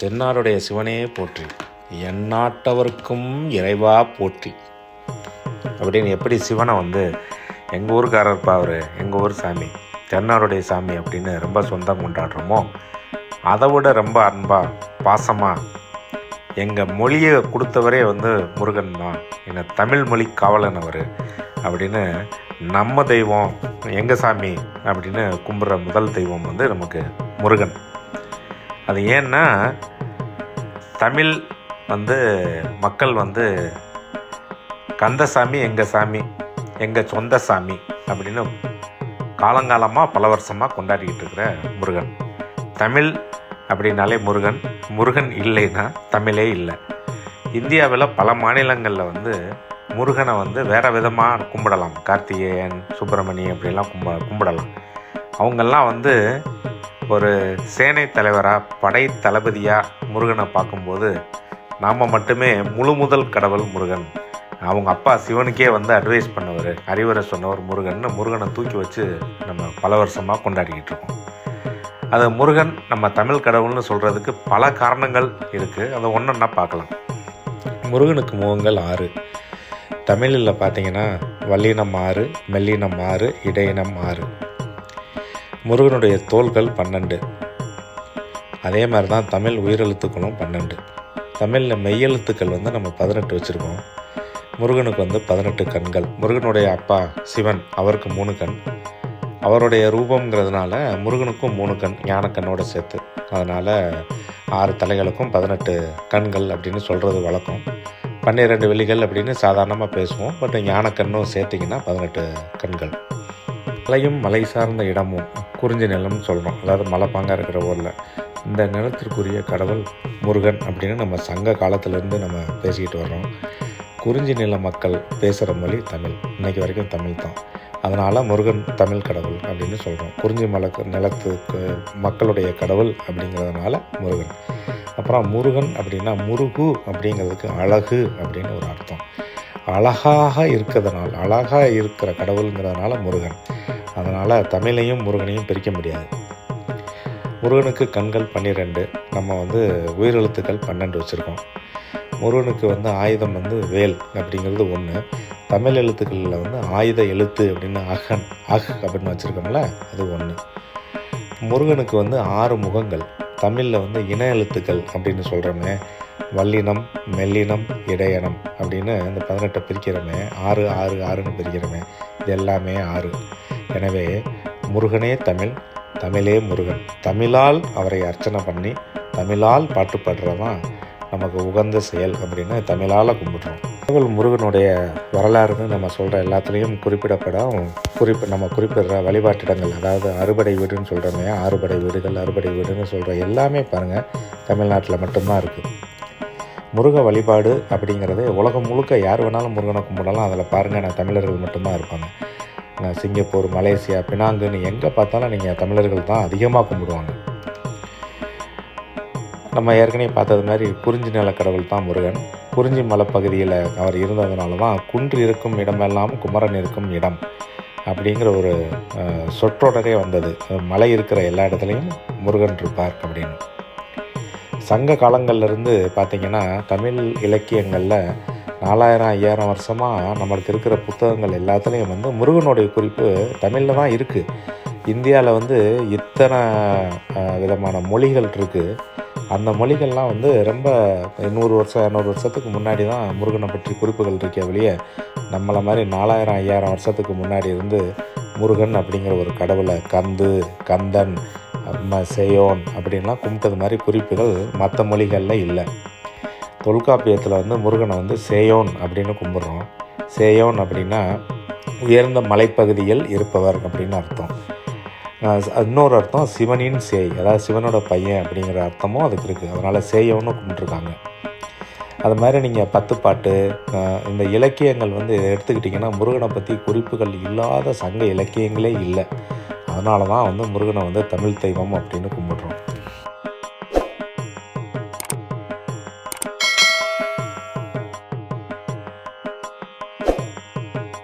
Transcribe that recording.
தென்னாருடைய சிவனே போற்றி. எந்நாட்டவருக்கும் இறைவா போற்றி. அப்படின்னு எப்படி சிவனை வந்து எங்கள் ஊருக்காரர்ப்பா அவர் எங்கள் ஊர் சாமி தென்னாருடைய சாமி அப்படின்னு ரொம்ப சொந்தம் கொண்டாடுறோமோ அதை விட ரொம்ப அன்பாக பாசமாக எங்கள் மொழியை கொடுத்தவரே வந்து முருகன் தான். என்ன தமிழ் மொழி காவலன் அவர் அப்படின்னு நம்ம தெய்வம் எங்கள் சாமி அப்படின்னு கும்பிட்ற முதல் தெய்வம் வந்து நமக்கு முருகன். அது ஏன்னா தமிழ் வந்து மக்கள் வந்து கந்தசாமி எங்கள் சாமி எங்கள் சொந்த சாமி அப்படின்னு காலங்காலமாக பல வருஷமாக கொண்டாடிக்கிட்டு இருக்கிற முருகன். தமிழ் அப்படின்னாலே முருகன். முருகன் இல்லைன்னா தமிழே இல்லை. இந்தியாவில் பல மாநிலங்களில் வந்து முருகனை வந்து வேறு விதமாக கும்பிடலாம். கார்த்திகேயன் சுப்பிரமணியம் அப்படிலாம் கும்ப கும்பிடலாம். அவங்கெல்லாம் வந்து ஒரு சேனை தலைவராக படை தளபதியாக முருகனை பார்க்கும்போது நாம் மட்டுமே முழு முதல் கடவுள் முருகன். அவங்க அப்பா சிவனுக்கே வந்து அட்வைஸ் பண்ணவர் அறிவுரை சொன்னவர் முருகன் முருகனை தூக்கி வச்சு நம்ம பல வருஷமாக கொண்டாடிக்கிட்டு இருக்கோம். அது முருகன் நம்ம தமிழ் கடவுள்னு சொல்கிறதுக்கு பல காரணங்கள் இருக்குது அதை ஒன்றா பார்க்கலாம். முருகனுக்கு முகங்கள் ஆறு. தமிழில் பார்த்தீங்கன்னா வல்லினம் ஆறு மெல்லினம் ஆறு இடையினம் ஆறு. முருகனுடைய தோள்கள் பன்னெண்டு. அதே மாதிரி தான் தமிழ் உயிரெழுத்துக்களும் பன்னெண்டு. தமிழில் மெய்யெழுத்துக்கள் வந்து நம்ம பதினெட்டு வச்சுருக்கோம். முருகனுக்கு வந்து பதினெட்டு கண்கள். முருகனுடைய அப்பா சிவன் அவருக்கு மூணு கண். அவருடைய ரூபங்கிறதுனால முருகனுக்கும் மூணு கண் ஞானக்கண்ணோட சேர்த்து. அதனால் ஆறு தலைகளுக்கும் பதினெட்டு கண்கள் அப்படின்னு சொல்கிறது வழக்கம். பன்னிரெண்டு வெள்ளிகள் அப்படின்னு சாதாரணமாக பேசுவோம். பட் ஞானக்கண்ணும் சேர்த்திங்கன்னா பதினெட்டு கண்கள். மலையும் மலை சார்ந்த இடமும் குறிஞ்சி நிலம்னு சொல்கிறோம் அதாவது மலைப்பாங்காக இருக்கிற ஊரில். இந்த நிலத்திற்குரிய கடவுள் முருகன் அப்படின்னு நம்ம சங்க காலத்திலேருந்து நம்ம பேசிக்கிட்டு வர்றோம். குறிஞ்சி நில மக்கள் பேசுகிற மொழி தமிழ். இன்றைக்கி வரைக்கும் தமிழ் தான். அதனால் முருகன் தமிழ் கடவுள் அப்படின்னு சொல்கிறோம் குறிஞ்சி மலக்கு நிலத்துக்கு மக்களுடைய கடவுள் அப்படிங்கிறதுனால முருகன். அப்புறம் முருகன் அப்படின்னா முருகு அப்படிங்கிறதுக்கு அழகு அப்படின்னு ஒரு அர்த்தம். அழகாக இருக்கிறதுனால அழகாக இருக்கிற கடவுளுங்கிறதுனால முருகன். அதனால் தமிழையும் முருகனையும் பிரிக்க முடியாது. முருகனுக்கு கண்கள் பன்னிரெண்டு நம்ம வந்து உயிரெழுத்துக்கள் பன்னெண்டு வச்சுருக்கோம். முருகனுக்கு வந்து ஆயுதம் வந்து வேல் அப்படிங்கிறது ஒன்று தமிழ் எழுத்துக்களில் வந்து ஆயுத எழுத்து அப்படின்னு அகன் அஹ் அப்படின்னு வச்சுருக்கோம்ல அது ஒன்று முருகனுக்கு வந்து ஆறு முகங்கள். தமிழில் வந்து இன எழுத்துக்கள் அப்படின்னு சொல்கிறோமே வல்லினம் மெல்லினம் இடையனம் அப்படின்னு இந்த பதினெட்டை பிரிக்கிறோமே ஆறு ஆறு ஆறுன்னு பிரிக்கிறோமே இது எல்லாமே ஆறு. எனவே முருகனே தமிழ் தமிழே முருகன். தமிழால் அவரை அர்ச்சனை பண்ணி தமிழால் பாட்டு பாடுறதான் நமக்கு உகந்த செயல் அப்படின்னு தமிழால் கும்பிட்றோம். கடவுள் முருகனுடைய வரலாறுன்னு நம்ம சொல்கிற எல்லாத்துலேயும் குறிப்பிடப்படும். குறிப்பு நம்ம குறிப்பிடுற வழிபாட்டிடங்கள் அதாவது அறுபடை வீடுன்னு சொல்கிறோமே அறுபடை வீடுகள் அறுபடை வீடுன்னு சொல்கிற எல்லாமே பாருங்கள் தமிழ்நாட்டில் மட்டும்தான் இருக்குது முருக வழிபாடு அப்படிங்கிறது உலகம் முழுக்க யார் வேணாலும் முருகனை கும்பிடலாம். அதில் பாருங்கள் நான் தமிழர்கள் மட்டும்தான் இருப்பாங்க. நான் சிங்கப்பூர் மலேசியா பினாங்குன்னு எங்கே பார்த்தாலும் நீங்கள் தமிழர்கள் தான் அதிகமாக கும்பிடுவாங்க. நம்ம ஏற்கனவே பார்த்தது மாதிரி குறிஞ்சி நில கடவுள் தான் முருகன். குறிஞ்சி மலைப்பகுதியில் அவர் இருந்ததுனால தான் குன்று இருக்கும் இடமெல்லாம் குமரன் இருக்கும் இடம் அப்படிங்கிற ஒரு அஹ், சொற்றொடரே வந்தது. மலை இருக்கிற எல்லா இடத்துலையும் முருகன் இருப்பார் அப்படின்னு. சங்க காலங்கள்லேருந்து பார்த்திங்கன்னா தமிழ் இலக்கியங்களில் நாலாயிரம் ஐயாயிரம் வருஷமாக நம்மளுக்கு இருக்கிற புத்தகங்கள் எல்லாத்துலேயும் வந்து முருகனுடைய குறிப்பு தமிழில் தான் இருக்குது இந்தியாவில் வந்து இத்தனை விதமான மொழிகள் இருக்குது அந்த மொழிகள்லாம் வந்து ரொம்ப நூறு வருஷம் இரநூறு வருஷத்துக்கு முன்னாடி தான் முருகனை பற்றி குறிப்புகள் இருக்கே வழியே நம்மளை மாதிரி நாலாயிரம் ஐயாயிரம் வருஷத்துக்கு முன்னாடி இருந்து முருகன் அப்படிங்கிற ஒரு கடவுளை கந்து கந்தன் செயோன் சேயோன் அப்படின்லாம் கும்பிட்டது மாதிரி குறிப்புகள் மற்ற மொழிகளில் இல்லை. தொல்காப்பியத்தில் வந்து முருகனை வந்து சேயோன் அப்படின்னு கும்பிட்றோம். சேயோன் அப்படின்னா உயர்ந்த மலைப்பகுதியில் இருப்பவர் அப்படின்னு அர்த்தம். இன்னொரு அர்த்தம் சிவனின் சேய் அதாவது சிவனோட பையன் அப்படிங்கிற அர்த்தமும் அதுக்கு இருக்குது அதனால் சேயவனும் கும்பிட்ருக்காங்க அது மாதிரி நீங்கள் பத்து பாட்டு இந்த இலக்கியங்கள் வந்து எடுத்துக்கிட்டிங்கன்னா முருகனை பற்றி குறிப்புகள் இல்லாத சங்க இலக்கியங்களே இல்லை. அதனால தான் வந்து முருகனை வந்து தமிழ் தெய்வம் அப்படின்னு கும்பிட்றோம்.